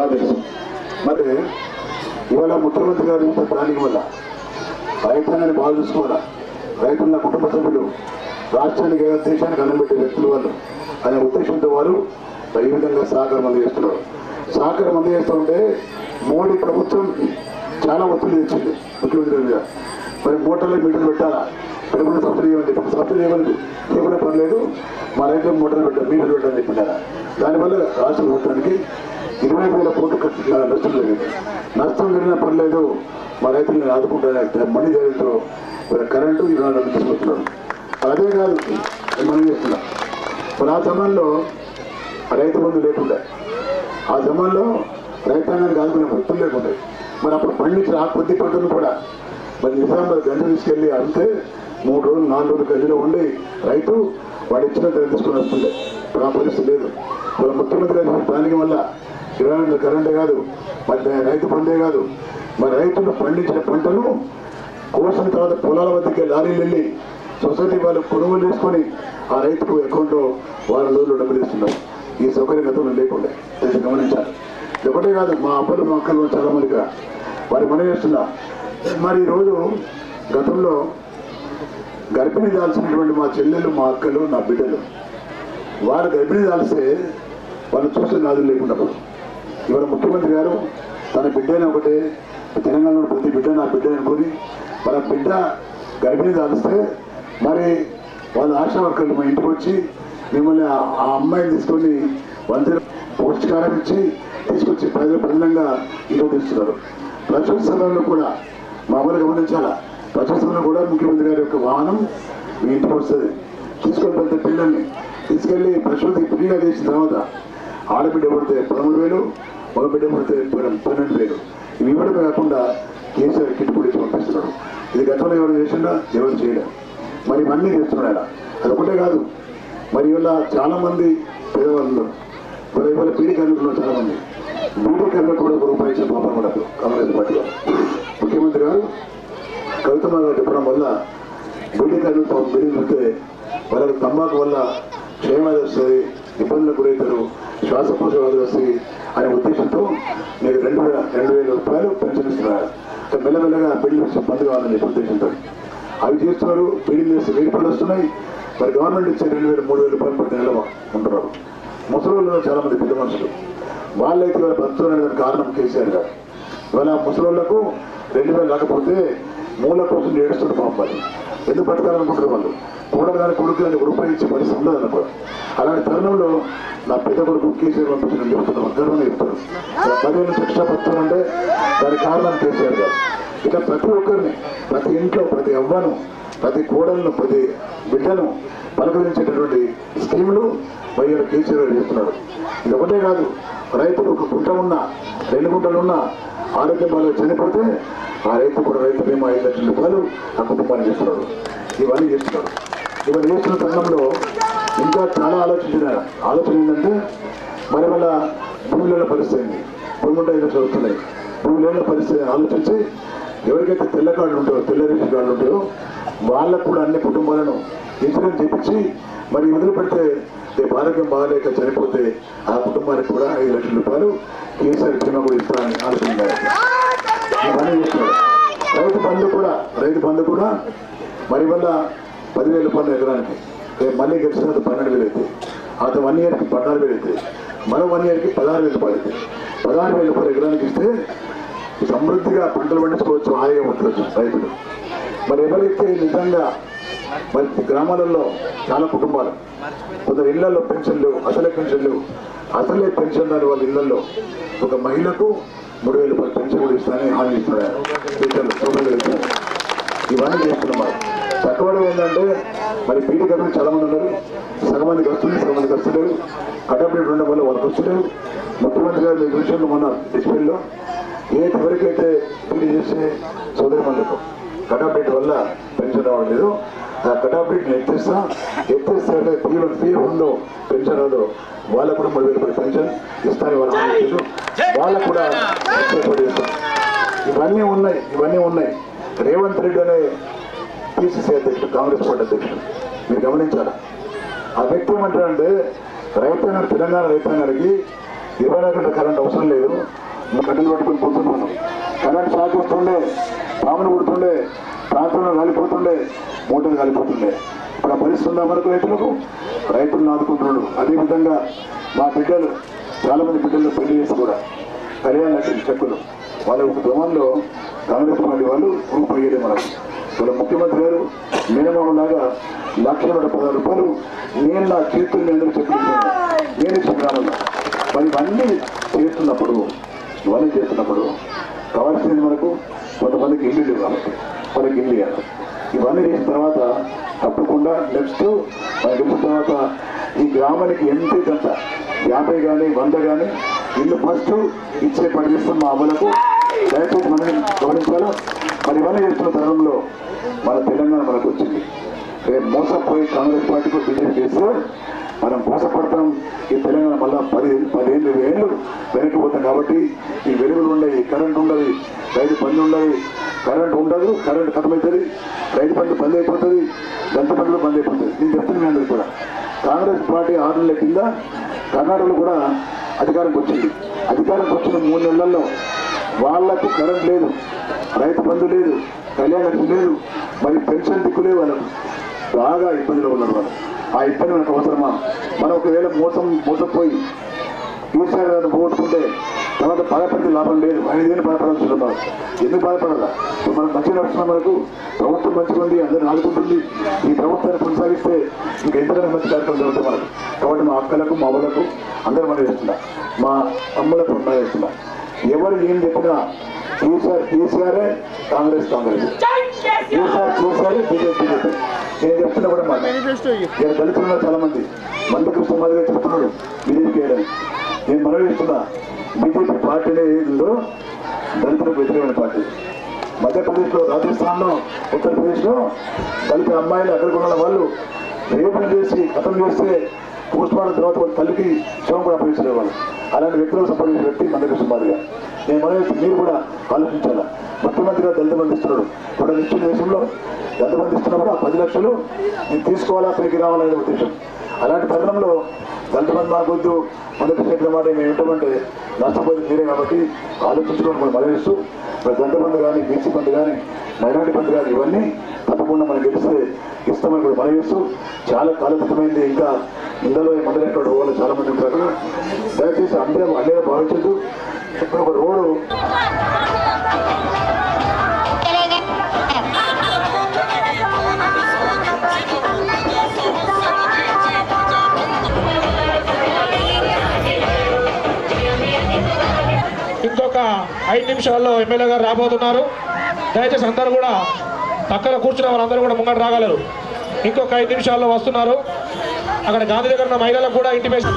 బాగా తెలుసు మరి ఇవాళ ముఖ్యమంత్రి గారు ఇంత దానికి వల్ల రైతాంగాన్ని బాగా చూసుకోవాలా? రైతున్న కుటుంబ సభ్యులు రాష్ట్రానికి దేశానికి అన్నం పెట్టే వ్యక్తులు వాళ్ళు అనే ఉద్దేశంతో వారు ఈ విధంగా సహకారం అందజేస్తున్నారు సహకారం అందజేస్తుంటే మోడీ ప్రభుత్వం చాలా ఒత్తిడి తెచ్చింది ముఖ్యమంత్రి గారు మరి మోటార్లో మీటర్లు పెట్టాలా? ఎప్పుడు సబ్సిడీ ఇవ్వండి ఇప్పుడు సబ్సిడీ ఇవ్వండి ఇవ్వడం లేదు మా రైతులు మోటార్లు పెట్టాలి మీటర్లు పెట్టాలని చెప్పినారా దానివల్ల రాష్ట్ర ప్రభుత్వానికి ఇరవై వేల కోట్లు నష్టం జరిగింది. నష్టం జరిగిన పర్లేదు. మా రైతులను ఆదుకుంటారు మనీ జరిగిందో మరి కరెంటు ఇరవై నాలుగు అదే కాదు మనం చేస్తున్నా మరి ఆ సమయంలో రైతు బంధు లేకుండా. ఆ సమయంలో రైతాంగానికి ఆదుకునే వ్యక్తులు లేకుండా. మరి అప్పుడు పండించిన ఆ కొద్ది పంటను కూడా మరి నిజామాబాద్ గంజ తీసుకెళ్ళి అంతే మూడు రోజులు నాలుగు రోజులు గంజలో ఉండి రైతు వాడు ఇచ్చిన ధర తీసుకొని వస్తుండే. ఇప్పుడు ఆ పరిస్థితి లేదు. వాళ్ళ ముఖ్యమంత్రి గారి వల్ల ఇరవై నాలుగు కరెంటే కాదు మరి రైతు పండే కాదు. మరి రైతులు పండించిన పంటను కోసిన తర్వాత పొలాల వద్దకే లారీలు వెళ్ళి సొసైటీ వాళ్ళు కొనుగోలు చేసుకొని ఆ రైతుకు అకౌంట్లో వారం రోజులు డబ్బులు ఇస్తున్నారు ఈ సౌకర్యం గతంలో లేకుండా. ఇది గమనించాలి. ఒకటే కాదు మా అబ్బలు మా అక్కలు చాలా మందిగా వారి మనం చేస్తున్నా. మరి ఈరోజు గతంలో గర్భిణీ దాల్చినటువంటి మా చెల్లెలు మా అక్కలు నా బిడ్డలు. వారు గర్భిణీ దాల్స్తే వాళ్ళు చూసే నాదులు లేకుండా ఇవాళ ముఖ్యమంత్రి గారు తన బిడ్డని ఒకటే తెలంగాణలో ప్రతి బిడ్డ నా బిడ్డ అనుకుని మన బిడ్డ గర్భిణీ దాల్స్తే మరి వాళ్ళ ఆశా వర్కర్లు మా ఇంటికి వచ్చి మిమ్మల్ని ఆ అమ్మాయిని తీసుకొని వంతెన పౌష్టికారం ఇచ్చి తీసుకొచ్చి ప్రజలు ప్రజలంగా ఇంట్లో తీస్తున్నారు ప్రచుర సమయంలో కూడా మామూలు గమనించాలా? ప్రచుర సమయంలో కూడా ముఖ్యమంత్రి గారి యొక్క వాహనం మీ ఇంటికి వస్తుంది. తీసుకొని పెద్ద పిల్లల్ని తీసుకెళ్ళి ప్రశుద్ధి ఫ్రీగా చేసిన తర్వాత ఆడబిడ్డ పడితే పదమూడు వేలు ఒక బిడ్డ మృతి పన్నె- పన్నెండు వేలు. ఇవి ఇవ్వడమే కాకుండా కేసీఆర్ కిట్ కూడా పంపిస్తున్నాడు. ఇది గతంలో ఎవరు చేసిండా ఎవరు చేయడం మరి ఇవన్నీ చేస్తున్నాడు? ఆయన అది ఒకటే కాదు. మరి ఇవాళ చాలామంది పేదవాళ్ళు మరి ఇవాళ పీడి కార్మికులు చాలామంది. బీడీ కార్మికులు కూడా ఒక రూపాయి ఇచ్చిన పాపం కూడా కాంగ్రెస్ పార్టీలో ముఖ్యమంత్రి గారు కవితమ్మ గారు చెప్పడం వల్ల బీడీ కార్మికులు బీడీ పెడితే వాళ్ళకి తంబాకు వల్ల క్షేమాలు వస్తాయి ఇబ్బందులకు గురవుతారు శ్వాసకోశ వ్యాధులు వస్తాయి అనే ఉద్దేశంతో మీరు రెండు వేల రెండు వేల రూపాయలు పెన్షన్ ఇస్తున్నారు. అంటే మెల్లమెల్లగా బిల్లు బంద్ కావాలని చెప్పి ఉద్దేశంతో. అవి చేస్తున్నారు. బిల్లు చేస్తే వెయ్యి రూపాయలు వస్తున్నాయి. మరి గవర్నమెంట్ ఇచ్చే రెండు వేల మూడు వేల రూపాయలు ప్రతి నెల ఉంటున్నారు ముసలి చాలా మంది పెద్ద మనుషులు. వాళ్ళైతే వాళ్ళ కారణం కేసీఆర్ గారు. ఇవాళ ముసలిళ్ళకు రెండు వేలు రాకపోతే మూల కోసం ఏడుస్తున్న పాపాలి ఎందుకు పట్టుకోవాలనుకుంటారు వాళ్ళు? కూడలు కానీ కొడుకు కానీ రూపాయి ఇచ్చే పరిస్థితి ఉండదు అనుకో అలాంటి తరుణంలో నా పెద్ద కొడుకు కేసీఆర్ పంపించిన చెప్తున్నాం గర్వంగా చెప్తారు ఇలా పదివేలు శిక్ష అంటే దానికి కారణం కేసీఆర్ గారు. ఇట్లా ప్రతి ఒక్కరిని ప్రతి ఇంట్లో ప్రతి అవ్వను ప్రతి కోడలను ప్రతి బిడ్డను పలకరించేటటువంటి స్కీములు వైఎస్ కేసీఆర్ గారు చేస్తున్నాడు ఇది ఒకటే కాదు రైతులు ఒక గుంట ఉన్నా రెండు గుంటలు ఉన్నా ఆరోగ్యం బాగా చనిపోతే ఆ రైతు కూడా రైతు బీమా ఐదు లక్షల రూపాయలు ఆ కుటుంబానికి ఇస్తున్నాడు. ఇవన్నీ చేస్తున్నాడు. ఇవన్నీ చేస్తున్న తరుణంలో ఇంకా చాలా ఆలోచించిన ఆలోచన ఏంటంటే మరి వాళ్ళ భూమిలో పరిస్థితి ఏంది భూమి ఉంటే ఐదు లక్షలు వస్తున్నాయి. భూమి పరిస్థితి ఆలోచించి ఎవరికైతే తెల్ల కార్డులు ఉంటాయో తెల్ల రేషన్ కార్డులు ఉంటాయో వాళ్ళకు కూడా అన్ని కుటుంబాలను ఇన్సూరెన్స్ చేపించి మరి వదిలిపెడితే రేపు ఆరోగ్యం బాగాలేక చనిపోతే ఆ కుటుంబానికి కూడా ఐదు లక్షల రూపాయలు కేసీఆర్ బీమా కూడా ఇస్తారని ఆలోచన ఇవన్నీ చేస్తున్నాడు రైతు బంధు కూడా రైతు బంధు కూడా మరి వల్ల పదివేల రూపాయలు ఎకరానికి. రేపు మళ్ళీ గెలిచిన తర్వాత పన్నెండు వేలు అవుతాయి అతను వన్ ఇయర్కి పద్నాలుగు వేలు అవుతాయి మరో వన్ ఇయర్కి పదహారు వేలు రూపాయలు అవుతాయి పదహారు వేల రూపాయలు ఎకరానికి ఇస్తే సమృద్ధిగా పంటలు పండించుకోవచ్చు హాయిగా ఉండవచ్చు రైతులు. మరి ఎవరైతే నిజంగా మరి గ్రామాలలో చాలా కుటుంబాలు కొందరు ఇళ్ళలో పెన్షన్లు అసలే పెన్షన్లు అసలే పెన్షన్ రాని వాళ్ళ ఇళ్ళలో ఒక మహిళకు మూడు వేల రూపాయలు పెన్షన్ కూడా ఇస్తానని హామీ ఇస్తున్నారు పెన్షన్లు సోదరులు ఇవన్నీ చేస్తున్నాం చక్కబడి ఏంటంటే మరి పీడి కమిటీ చాలా మంది ఉన్నారు. సగం మందికి వస్తుంది సగం మందికి వస్తలేదు. కటపడి ఉండడం వల్ల వాళ్ళకి వస్తలేదు. ముఖ్యమంత్రి గారు మీ విషయంలో మన డిస్ప్లేలో. ఏ ఎవరికైతే పీడి చేసే సోదరి మందుకు కటాపేట వల్ల పెన్షన్ రావడం లేదు. ఆ కటాపేటని ఎత్తిస్తా. ఎత్తిస్తే పీఎం పీఎం ఉందో పెన్షన్ రాదో వాళ్ళకు కూడా మూడు వేల రూపాయల పెన్షన్ ఇస్తాను. వాళ్ళకు కూడా ఇవన్నీ ఉన్నాయి ఇవన్నీ ఉన్నాయి. రేవంత్ రెడ్డి అనే పిసిసి అధ్యక్షుడు కాంగ్రెస్ పార్టీ అధ్యక్షుడు. మీరు గమనించాలా? ఆ వ్యక్తి ఏమంటారంటే రైతాంగం తెలంగాణ రైతాంగానికి ఇరవై నాలుగు గంటల కరెంట్ అవసరం లేదు. మేము కట్టెలు పట్టుకొని పోతున్నాను. కరెంట్ షాక్ వస్తుండే పాములు కుడుతుండే ప్రాంతంలో కాలిపోతుండే మూటలు కాలిపోతుండే ఇప్పుడు ఆ పరిస్థితి ఉందా మనకు రైతులకు? రైతులను ఆదుకుంటున్నాడు అదేవిధంగా మా బిడ్డలు చాలామంది బిడ్డలు పెళ్ళి చేసి కూడా కళ్యాణ లక్ష్మి చెక్కులు. వాళ్ళ ఒక క్రమంలో కాంగ్రెస్ పార్టీ వాళ్ళు గ్రూప్ అయ్యేది మనకు. వాళ్ళ ముఖ్యమంత్రి గారు మినిమం లాగా లక్ష నూట పదహారు రూపాయలు నేను నా చేతులు మీద చెక్కులు నేను ఇచ్చిన గ్రామంలో మరి ఇవన్నీ చేస్తున్నప్పుడు ఇవన్నీ చేస్తున్నప్పుడు కావాల్సింది మనకు కొంతమందికి ఇల్లు లేవు కాబట్టి. వాళ్ళకి ఇల్లు ఇవన్నీ చేసిన తర్వాత తప్పకుండా నెక్స్ట్ మనం గెలిచిన తర్వాత ఈ గ్రామానికి ఎంత గంట. యాభై కానీ వంద కానీ ఇల్లు ఫస్ట్ ఇచ్చే పరిస్థితి మా అమలకు దయచేసి మనం గమనించాలి? మరి ఇవన్నీ చేస్తున్న తరుణంలో మన తెలంగాణ మనకు వచ్చింది. రేపు మోసపోయి కాంగ్రెస్ పార్టీకి బిజెపి చేస్తే మనం మోసపడతాం. ఈ తెలంగాణ మళ్ళా పది పదిహేను ఏళ్ళు వెనక్కి పోతాం కాబట్టి ఈ వెలుగులు ఉండవు కరెంట్ ఉండదు రైతు బంధు ఉండదు కరెంట్ ఉండదు కరెంట్ ఖతమవుతుంది రైతు బంధు బంద్ అయిపోతుంది దంత బంధులు బంద్ అయిపోతుంది. నేను చెప్తున్నా మీ అందరూ కూడా. కాంగ్రెస్ పార్టీ ఆరు నెలల కింద కర్ణాటకలో కూడా అధికారంకి వచ్చింది. అధికారంకి వచ్చిన మూడు నెలల్లో వాళ్ళకు కరెంట్ లేదు రైతు బంధు లేదు కళ్యాణ లేదు మరి పెన్షన్ దిక్కులే వాళ్ళకు. బాగా ఇబ్బందిలో ఉన్నారు వాళ్ళు. ఆ ఇబ్బంది మనకు అవసరమా? మనం ఒకవేళ మోసం మోసపోయి ఈసారి గారిని పోగొట్టుకుంటే తర్వాత బాధపడితే లాభం లేదు. ఐదేళ్ళు బాధపడాల్సి ఉన్నాం ఎందుకు బాధపడాలా? మనం మంచి నడుస్తున్న మనకు ప్రభుత్వం మంచిగా ఉంది అందరిని ఆదుకుంటుంది ఈ ప్రభుత్వాన్ని కొనసాగిస్తే ఇంకా ఎంతకన్నా మంచి కార్యక్రమం జరుగుతుంది మనకు. కాబట్టి మా అక్కలకు మా అవ్వలకు అందరూ మనం చేస్తున్నా. మా అమ్మలకు మనం చేస్తున్నా. ఎవరు ఏం చెప్పినా కేసీఆర్ కేసీఆరే Congress Congress. KCR KCR BJP BJP. నేను చెప్తున్నా కూడా మాట. ఇక్కడ దళితులు చాలా మంది మందకృష్ణ మాదిరిగా చెప్తున్నాడు. బీజేపీ చేయడానికి నేను మనవి ఇస్తున్నా బీజేపీ పార్టీ అనేది ఉందో దళితులకు వ్యతిరేకమైన పార్టీ. మధ్యప్రదేశ్లో రాజస్థాన్లో ఉత్తరప్రదేశ్లో దళిత అమ్మాయిలు అక్కడికి ఉన్న వాళ్ళు రేపులు చేసి కథం చేస్తే పోస్ట్ మార్టం తర్వాత వాళ్ళ తల్లికి శవం కూడా అప్పగించలేవాళ్ళు. అలాంటి వ్యక్తులకు సంబంధించిన వ్యక్తి మందకృష్ణ మాదిరిగా నేను మనవి మీరు కూడా ఆలోచించాలా? ముఖ్యమంత్రిగా దళిత బంధు ఇస్తున్నాడు. ఇప్పుడు దేశంలో దళిత బంధు ఇస్తున్నప్పుడు ఆ పది లక్షలు నేను తీసుకోవాలా పైకి రావాలనే ఉద్దేశం. అలాంటి తరుణంలో దళిత బంధు మాకొద్దు మొదటి చెప్పిన మాట మేము ఏంటంటే నష్టపోయింది మీరే కాబట్టి ఆలోచించుకోవడం మనం మనవిస్తూ దళిత బంధు కానీ బీసీ బంధు కానీ మైనార్టీ బంధు కానీ ఇవన్నీ తప్పకుండా మనం గెలిస్తే ఇస్తామని కూడా మనవిస్తూ చాలా కాలకృతమైంది ఇంకా ఇందులో ఈ వాళ్ళు చాలా మంది ఉంటారు దయచేసి అందరూ అన్నీ భావించద్దు. ఇప్పుడు ఒక రోడ్డు. ఇంకొక ఐదు నిమిషాల్లో ఎమ్మెల్యే గారు రాబోతున్నారు. దయచేసి అందరూ కూడా పక్కన కూర్చున్న వాళ్ళందరూ కూడా ముంగట రాగలరు. ఇంకొక ఐదు నిమిషాల్లో వస్తున్నారు. అక్కడ గాంధీ దగ్గర ఉన్న మహిళలకు కూడా ఇంటిమేషన్